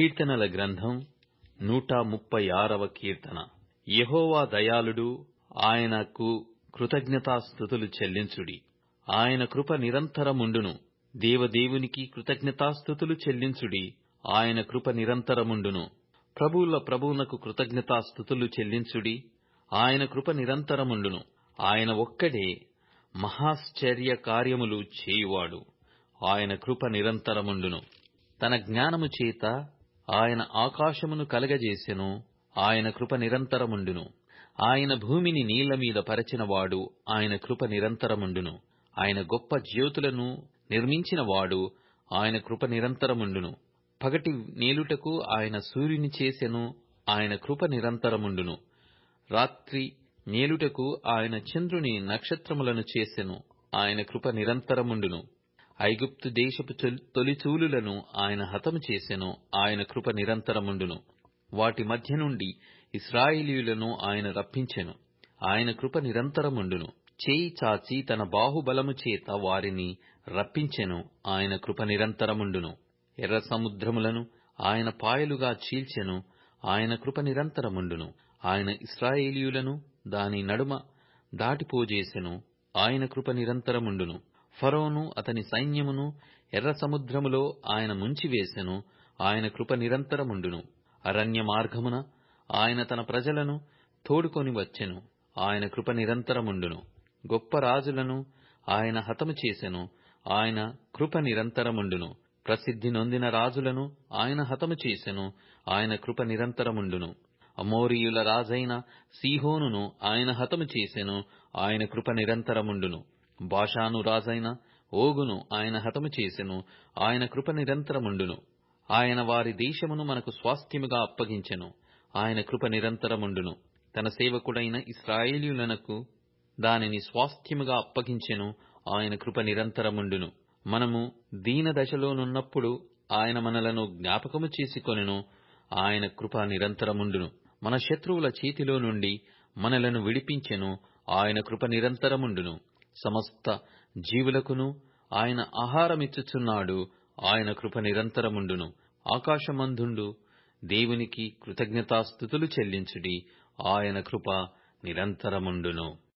కీర్తనల గ్రంథం నూట ముప్పై ఆరవ కీర్తన. యహోవా దయాళుడు ఆయనకు కృతజ్ఞతాస్థుతులు చెల్లించుడి. ఆయన కృప నిరంతరముండును దేవదేవునికి కృతజ్ఞతాస్థుతులు చెల్లించుడి. ఆయన కృప నిరంతరముండును ప్రభువుల ప్రభువునకు కృతజ్ఞతాస్థుతులు చెల్లించుడి. ఆయన కృప నిరంతరముండును ఆయన ఒక్కడే మహాశ్చర్య కార్యములు చేయువాడు. ఆయన కృప నిరంతరముండును. తన జ్ఞానము చేత ఆయన ఆకాశమును కలగజేసెను ఆయన కృప నిరంతరముండును. ఆయన భూమిని నీళ్ళ మీద పరచినవాడు ఆయన కృప నిరంతరముండును. ఆయన గొప్ప జ్యోతులను నిర్మించినవాడు ఆయన కృప నిరంతరముండును. పగటి నేలుటకు ఆయన సూర్యుని చేసెను ఆయన కృప నిరంతరముండును. రాత్రి నేలుటకు ఆయన చంద్రుని నక్షత్రములను చేసెను ఆయన కృప నిరంతరముండును. ఐగుప్తు దేశపు తొలిచూలులను ఆయన హతము చేసెను ఆయన కృప నిరంతరముండును. వాటి మధ్య నుండి ఇస్రాయేలీయులను ఆయన రప్పించెను. ఆయన కృప నిరంతరముండును. చేయి చాచి తన బాహుబలము చేత వారిని రప్పించెను. ఆయన కృప నిరంతరముండును. ఎర్ర సముద్రములను ఆయన పాయలుగా చీల్చెను. ఆయన కృప నిరంతరముండును. ఆయన ఇస్రాయేలీయులను దాని నడుమ దాటిపోజేసెను. ఆయన కృప నిరంతరముండును. ఫరోను అతని సైన్యమును ఎర్ర సముద్రములో ఆయన ముంచివేసెను. ఆయన కృప నిరంతరముండును. అరణ్య మార్గమున ఆయన తన ప్రజలను తోడుకొని వచ్చెను. ఆయన కృప నిరంతరముండును. గొప్ప రాజులను ఆయన హతము చేసెను. ఆయన కృప నిరంతరముండును. ప్రసిద్ధి నొందిన రాజులను ఆయన హతము చేసెను. ఆయన కృప నిరంతరముండును. అమోరియుల రాజైన సీహోనును ఆయన హతము చేసెను. ఆయన కృప నిరంతరముండును. బాషాను రాజైన ఓగును ఆయన హతము చేసెను. ఆయన కృప నిరంతరముండును. ఆయన వారి దేశమును మనకు స్వాస్థ్యముగా అప్పగించెను. ఆయన కృప నిరంతరముండును. తన సేవకుడైన ఇస్రాయేలీయులకు దానిని స్వాస్థ్యముగా అప్పగించెను. ఆయన కృప నిరంతరముండును. మనము దీన దశలోనున్నప్పుడు ఆయన మనలను జ్ఞాపకము చేసుకొనెను. ఆయన కృప నిరంతరముండును. మన శత్రువుల చేతిలో నుండి మనలను విడిపించెను. ఆయన కృప నిరంతరముండును. సమస్త జీవులకును ఆయన ఆహారమిచ్చుచున్నాడు. ఆయన కృప నిరంతరముండును. ఆకాశమందుండు. దేవునికి కృతజ్ఞతాస్థుతులు చెల్లించుడి. ఆయన కృప నిరంతరముండును.